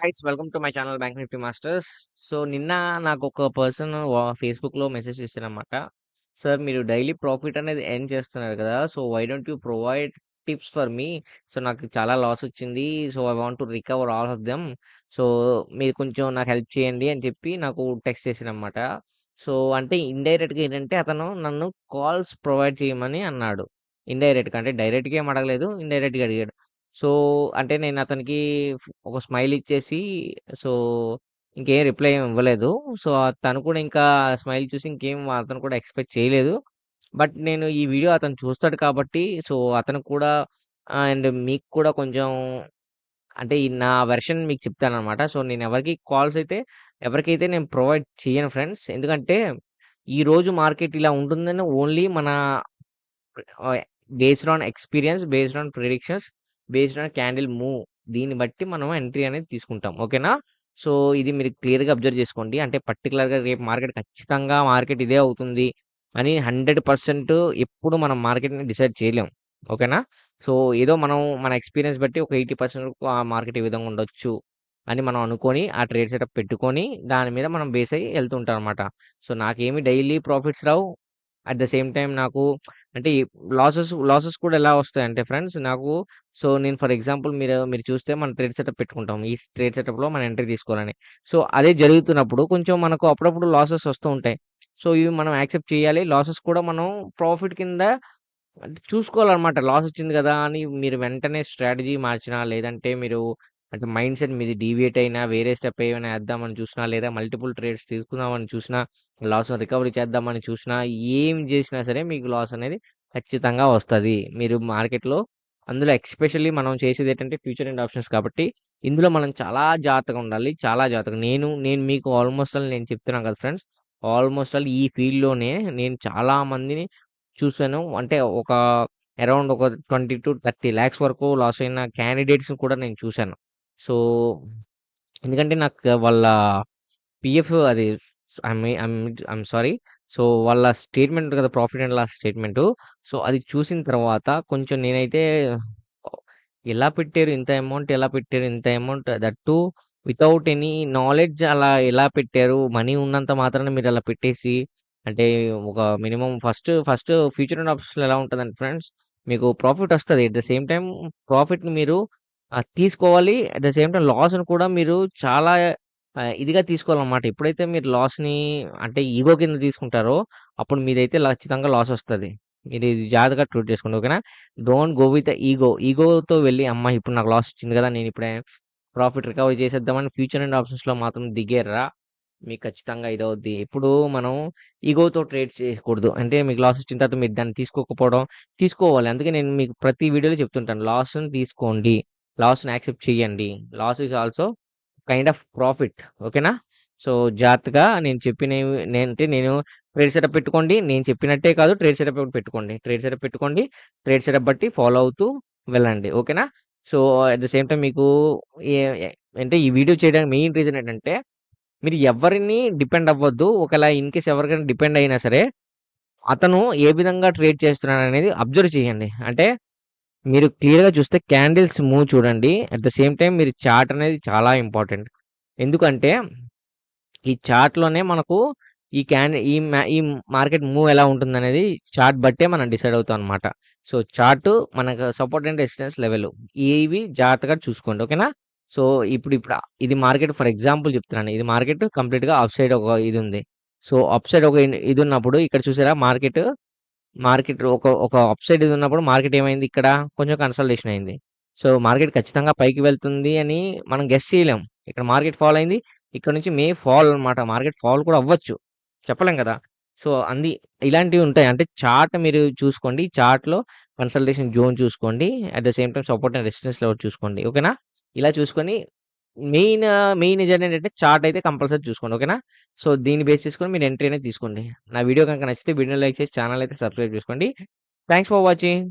Guys welcome to my channel bank nifty masters so నిన్న నాకు ఒక పర్సన్ ఫేస్బుక్లో మెసేజ్ చేశారనమాట సార్ మీరు డైలీ ప్రాఫిట్ అనేది ఎర్న్ చేస్తున్నారు కదా so why don't you provide tips for me so నాకు చాలా లాస్ వచ్చింది so I want to recover all of them so మీరు కొంచెం నాకు హెల్ప్ చేయండి అని చెప్పి నాకు టెక్స్ట్ చేశారనమాట సో అంటే ఇండైరెక్ట్గా ఏంటంటే అతను నన్ను కాల్స్ ప్రొవైడ్ చేయమని అన్నాడు. ఇండైరెక్ట్గా అంటే డైరెక్ట్గా ఏం అడగలేదు ఇండైరెక్ట్గా అడిగాడు. సో అంటే నేను అతనికి ఒక స్మైల్ ఇచ్చేసి సో ఇంకేం రిప్లై ఏమి ఇవ్వలేదు. సో తను కూడా ఇంకా స్మైల్ చూసి ఇంకేం అతను కూడా ఎక్స్పెక్ట్ చేయలేదు. బట్ నేను ఈ వీడియో అతను చూస్తాడు కాబట్టి సో అతను కూడా అండ్ మీకు కూడా కొంచెం అంటే ఈ నా వెర్షన్ మీకు చెప్తాను అనమాట సో నేను ఎవరికి కాల్స్ అయితే ఎవరికైతే నేను ప్రొవైడ్ చేయను ఫ్రెండ్స్ ఎందుకంటే ఈ రోజు మార్కెట్ ఇలా ఉంటుందని ఓన్లీ మన based on experience based on predictions based on candle move దీన్ని బట్టి మనం ఎంట్రీ అనేది తీసుకుంటాం. ఓకేనా? సో ఇది మీరు క్లియర్గా అబ్జర్వ్ చేసుకోండి. అంటే పర్టికులర్గా రేపు మార్కెట్ ఖచ్చితంగా మార్కెట్ ఇదే అవుతుంది అని హండ్రెడ్ పర్సెంట్ ఎప్పుడు మనం మార్కెట్ని డిసైడ్ చేయలేం. ఓకేనా? సో ఏదో మనం మన ఎక్స్పీరియన్స్ బట్టి ఒక ఎయిటీ పర్సెంట్ ఆ మార్కెట్ ఈ విధంగా ఉండొచ్చు అని మనం అనుకొని ఆ ట్రేడ్ సెటప్ పెట్టుకొని దాని మీద మనం బేస్ అయ్యి వెళ్తుంటాం అనమాట సో నాకేమి డైలీ ప్రాఫిట్స్ రావు. అట్ ద సేమ్ టైం నాకు అంటే లాసెస్ లాసెస్ కూడా ఎలా వస్తాయంటే ఫ్రెండ్స్ నాకు సో నేను ఫర్ ఎగ్జాంపుల్ మీరు మీరు చూస్తే మనం ట్రేడ్ సెటప్ పెట్టుకుంటాం. ఈ ట్రేడ్ సెటప్లో మనం ఎంట్రీ తీసుకోవాలని. సో అదే జరుగుతున్నప్పుడు కొంచెం మనకు అప్పుడప్పుడు లాసెస్ వస్తూ ఉంటాయి. సో ఇవి మనం యాక్సెప్ట్ చేయాలి. లాసెస్ కూడా మనం ప్రాఫిట్ కింద చూసుకోవాలన్నమాట. లాస్ వచ్చింది కదా అని మీరు వెంటనే స్ట్రాటజీ మార్చినా లేదంటే మీరు అంటే మైండ్ సెట్ మీది డీవియేట్ అయినా వేరే స్టెప్ ఏమైనా వేద్దామని చూసినా లేదా మల్టిపుల్ ట్రేడ్స్ తీసుకుందామని చూసినా లాస్ రికవరీ చేద్దామని చూసినా ఏం చేసినా సరే మీకు లాస్ అనేది ఖచ్చితంగా వస్తుంది. మీరు మార్కెట్లో అందులో ఎక్స్పెషల్లీ మనం చేసేది ఏంటంటే ఫ్యూచర్ అండ్ ఆప్షన్స్ కాబట్టి ఇందులో మనం చాలా జాగ్రత్తగా ఉండాలి. చాలా జాగ్రత్తగా. నేను నేను మీకు ఆల్మోస్ట్ ఆల్ నేను చెప్తున్నాను కదా ఫ్రెండ్స్ ఆల్మోస్ట్ ఆల్ ఈ ఫీల్డ్లోనే నేను చాలా మందిని చూసాను. అంటే ఒక అరౌండ్ ఒక ట్వంటీ టు థర్టీ ల్యాక్స్ వరకు లాస్ అయిన క్యాండిడేట్స్ కూడా నేను చూశాను సో ఎందుకంటే నాకు వాళ్ళ పిఎఫ్ అది ఐమ్ సారీ. సో వాళ్ళ స్టేట్మెంట్ కదా profit and loss statement. So అది చూసిన తర్వాత కొంచెం నేనైతే ఎలా పెట్టారు ఇంత అమౌంట్ ఎలా పెట్టారు ఇంత amount that too without any knowledge అలా ఎలా పెట్టారు మనీ ఉన్నంత మాత్రాన మీరు అలా పెట్టేసి అంటే ఒక minimum first first future and ఆప్షన్స్లో ఎలా ఉంటుందండి ఫ్రెండ్స్? మీకు ప్రాఫిట్ వస్తుంది. ఎట్ ద సేమ్ టైం ప్రాఫిట్ని మీరు ఆ, తీసుకోవాలి. అట్ ద సేమ్ టైం లాస్ని కూడా మీరు చాలా ఆ, ఇదిగా తీసుకోవాలన్నమాట. ఎప్పుడైతే మీరు లాస్ని అంటే ఈగో కింద తీసుకుంటారో అప్పుడు మీదైతే ఖచ్చితంగా లాస్ వస్తుంది. మీరు ఇది జాగ్రత్తగా ట్రీట్ చేసుకోండి ఓకేనా? Don't go with ego. ఈగోతో వెళ్ళి అమ్మ ఇప్పుడు నాకు లాస్ వచ్చింది కదా నేను ఇప్పుడే ప్రాఫిట్ రికవరీ చేసేద్దామని ఫ్యూచర్ అండ్ ఆప్షన్స్లో మాత్రం దిగేర్రా మీకు ఖచ్చితంగా ఇదవుద్ది. ఇప్పుడు మనం ఈగోతో ట్రేడ్ చేయకూడదు. అంటే మీకు లాస్ వచ్చిన తర్వాత మీరు దాన్ని తీసుకోకపోవడం తీసుకోవాలి. అందుకే నేను మీకు ప్రతి వీడియోలో చెప్తుంటాను. లాస్ని తీసుకోండి. లాస్ని యాక్సెప్ట్ చేయండి. Loss is also kind of profit ఓకేనా సో జాగ్రత్తగా నేను చెప్పిన అంటే నేను ట్రేడ్ సెటప్ పెట్టుకోండి. నేను చెప్పినట్టే కాదు ట్రేడ్ సెటప్ పెట్టుకోండి. ట్రేడ్ సెటప్ పెట్టుకోండి. ట్రేడ్ సెటప్ బట్టి ఫాలో అవుతూ వెళ్ళండి. ఓకేనా so at the same time మీకు ఏ- అంటే ఈ వీడియో చేయడానికి మెయిన్ రీజన్ ఏంటంటే మీరు ఎవరిని డిపెండ్ అవ్వద్దు. ఒకవేళ ఇన్ కేస్ ఎవరికైనా డిపెండ్ అయినా సరే అతను ఏ విధంగా ట్రేడ్ చేస్తున్నాడు అనేది అబ్జర్వ్ చేయండి. అంటే మీరు క్లియర్గా చూస్తే క్యాండిల్స్ మూవ్ చూడండి. అట్ ద సేమ్ టైం మీరు చార్ట్ అనేది చాలా ఇంపార్టెంట్. ఎందుకంటే ఈ చార్ట్లోనే మనకు ఈ క్యాండిల్ ఈ ఈ మార్కెట్ మూవ్ ఎలా ఉంటుంది అనేది చార్ట్ బట్టే మనం డిసైడ్ అవుతాం అనమాట సో చార్ట్ మనకు సపోర్ట్ అండ్ రెసిస్టెన్స్ లెవెల్. ఇవి జాగ్రత్తగా చూసుకోండి. ఓకేనా? సో ఇప్పుడు ఇప్పుడు ఇది మార్కెట్ ఫర్ ఎగ్జాంపుల్ చెప్తున్నాను. ఇది మార్కెట్ కంప్లీట్గా అప్ సైడ్ ఒక ఇది ఉంది. సో అప్ సైడ్ ఒక ఇది ఉన్నప్పుడు ఇక్కడ చూసారా? మార్కెట్ మార్కెట్ ఒక ఒక అప్ సైడ్ ఇది ఉన్నప్పుడు మార్కెట్ ఏమైంది ఇక్కడ? కొంచెం కన్సల్టేషన్ అయింది. సో మార్కెట్ ఖచ్చితంగా పైకి వెళ్తుంది అని మనం గెస్ చేయలేం. ఇక్కడ మార్కెట్ ఫాల్ అయింది. ఇక్కడ నుంచి మే ఫాల్ అన్నమాట. మార్కెట్ ఫాల్ కూడా అవ్వచ్చు. చెప్పలేం కదా? సో అంది ఇలాంటివి ఉంటాయి. అంటే చార్ట్ మీరు చూసుకోండి. చార్ట్లో కన్సల్టేషన్ జోన్ చూసుకోండి. At the same time support and resistance level చూసుకోండి. ఓకేనా ఇలా చూసుకొని మెయిన్ మెయిన్ ఏజెంట్ ఏంటంటే చార్ట్ అయితే కంపల్సరీ చూసుకోండి ఓకేనా? సో దీన్ని బేస్ చేసుకొని మీరు ఎంట్రీ అనేది తీసుకోండి. నా వీడియో కనుక నచ్చితే వీడియో లైక్ చేసి ఛానల్ అయితే సబ్స్క్రైబ్ చేసుకోండి. Thanks for watching.